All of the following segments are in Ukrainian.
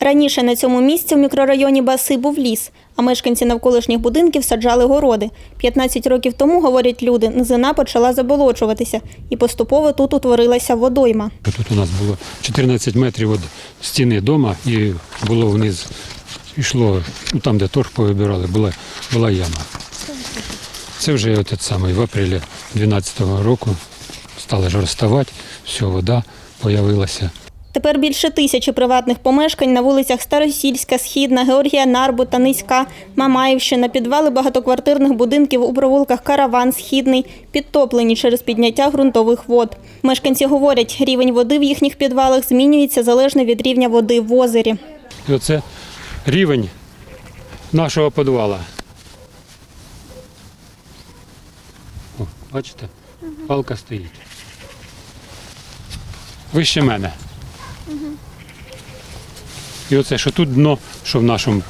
Раніше на цьому місці в мікрорайоні Баси був ліс, а мешканці навколишніх будинків саджали городи. 15 років тому, говорять люди, низина почала заболочуватися, і поступово тут утворилася водойма. Тут у нас було 14 метрів від стіни дома і було вниз, йшло, ну там, де торг повибирали, була, була яма. Це вже от самий, в апрелі 12-го року стали ж розставати, все, вода з'явилася. Тепер більше тисячі приватних помешкань на вулицях Старосільська, Східна, Георгія Нарбута, Низька, Мамаївщина, підвали багатоквартирних будинків у провулках Караван, Східний, підтоплені через підняття ґрунтових вод. Мешканці говорять, рівень води в їхніх підвалах змінюється залежно від рівня води в озері. І оце рівень нашого підвала. Бачите? Палка стоїть. Вище мене. І оце, що тут дно, що в нашому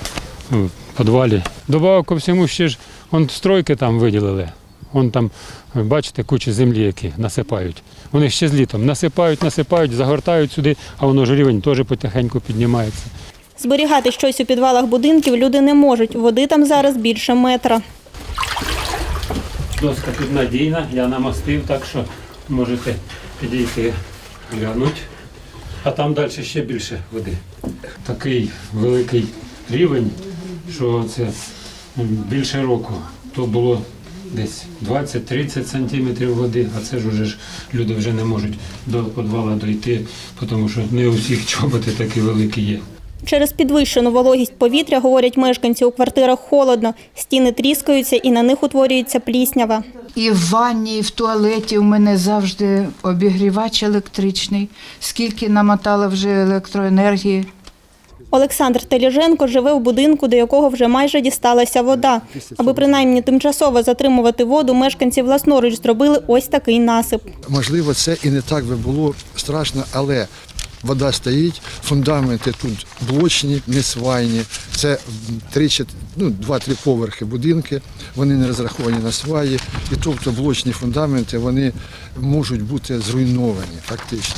е, підвалі. Добавок ко всьому ще ж он стройки там виділили. Вон там, бачите, куча землі, які насипають. Вони ще з літом насипають, насипають, загортають сюди, а воно ж рівень теж потихеньку піднімається. Зберігати щось у підвалах будинків люди не можуть. Води там зараз більше метра. Доска тут надійна, я намастив, так що можете підійти глянути. А там далі ще більше води. Такий великий рівень, що це більше року. То було десь 20-30 сантиметрів води, а це ж уже ж люди вже не можуть до підвала дойти, тому що не у всіх чоботи такі великі є. Через підвищену вологість повітря, говорять мешканці, у квартирах холодно, стіни тріскаються і на них утворюється пліснява. І в ванні, і в туалеті у мене завжди обігрівач електричний. Скільки намотала вже електроенергії. Олександр Теліженко живе в будинку, до якого вже майже дісталася вода. Аби принаймні тимчасово затримувати воду, мешканці власноруч зробили ось такий насип. Можливо, це і не так би було страшно, але вода стоїть, фундаменти тут блочні, не свайні. Це три, чет- ну, два-три поверхи будинки, вони не розраховані на сваї. І тобто блочні фундаменти вони можуть бути зруйновані фактично.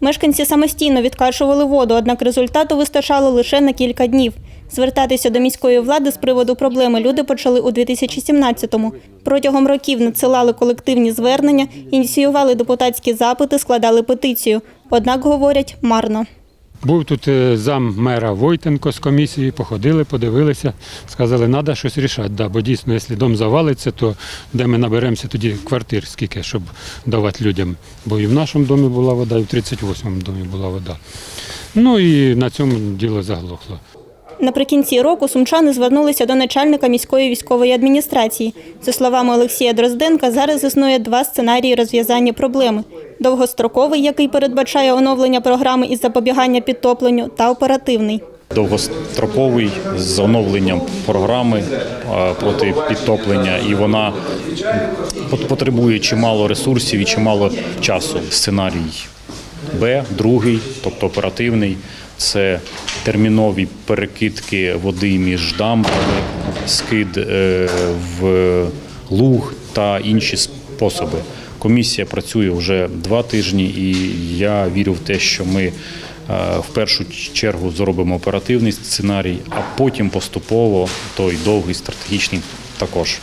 Мешканці самостійно відкачували воду, однак результату вистачало лише на кілька днів. Звертатися до міської влади з приводу проблеми люди почали у 2017-му. Протягом років надсилали колективні звернення, ініціювали депутатські запити, складали петицію. Однак, говорять, марно. Був тут е, зам мера Войтенко з комісії, походили, подивилися, сказали, треба щось рішати. Да, бо дійсно, якщо дом завалиться, то де ми наберемося тоді квартир, скільки, щоб давати людям. Бо і в нашому домі була вода, і в 38-му домі була вода. Ну і на цьому діло заглохло. Наприкінці року сумчани звернулися до начальника міської військової адміністрації. За словами Олексія Дрозденка, зараз існує два сценарії розв'язання проблеми: довгостроковий, який передбачає оновлення програми із запобігання підтопленню, та оперативний. довгостроковий з оновленням програми проти підтоплення, і вона потребує чимало ресурсів і чимало часу. Сценарій Б, другий, тобто оперативний, це термінові перекидки води між дамбами, скид е, в луг та інші способи. Комісія працює вже два тижні, і я вірю в те, що ми е, в першу чергу зробимо оперативний сценарій, а потім поступово той довгий стратегічний також.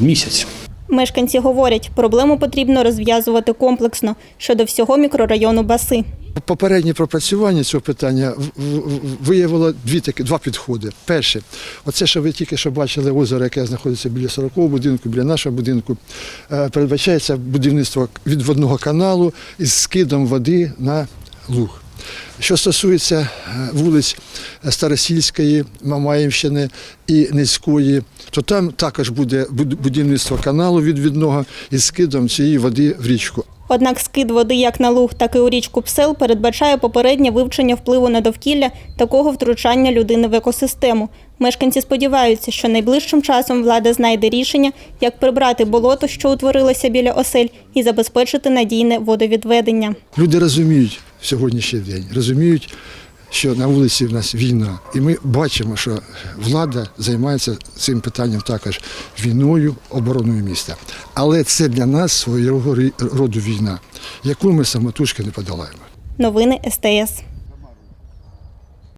Місяць. Мешканці говорять, проблему потрібно розв'язувати комплексно щодо всього мікрорайону Баси. Попереднє пропрацювання цього питання виявило дві такі два підходи. Перше, оце, що ви тільки що бачили озеро, яке знаходиться біля 40-го будинку, біля нашого будинку, е, передбачається будівництво відводного каналу із скидом води на луг. Що стосується е, вулиць Старосільської, Мамаївщини і Низької, то там також буде буд- будівництво каналу відвідного із скидом цієї води в річку. Однак скид води як на луг, так і у річку Псел передбачає попереднє вивчення впливу на довкілля такого втручання людини в екосистему. Мешканці сподіваються, що найближчим часом влада знайде рішення, як прибрати болото, що утворилося біля осель, і забезпечити надійне водовідведення. Люди розуміють в сьогоднішній день, розуміють що на вулиці в нас війна, і ми бачимо, що влада займається цим питанням також війною, обороною міста. Але це для нас свого роду війна, яку ми самотужки не подолаємо. Новини СТС.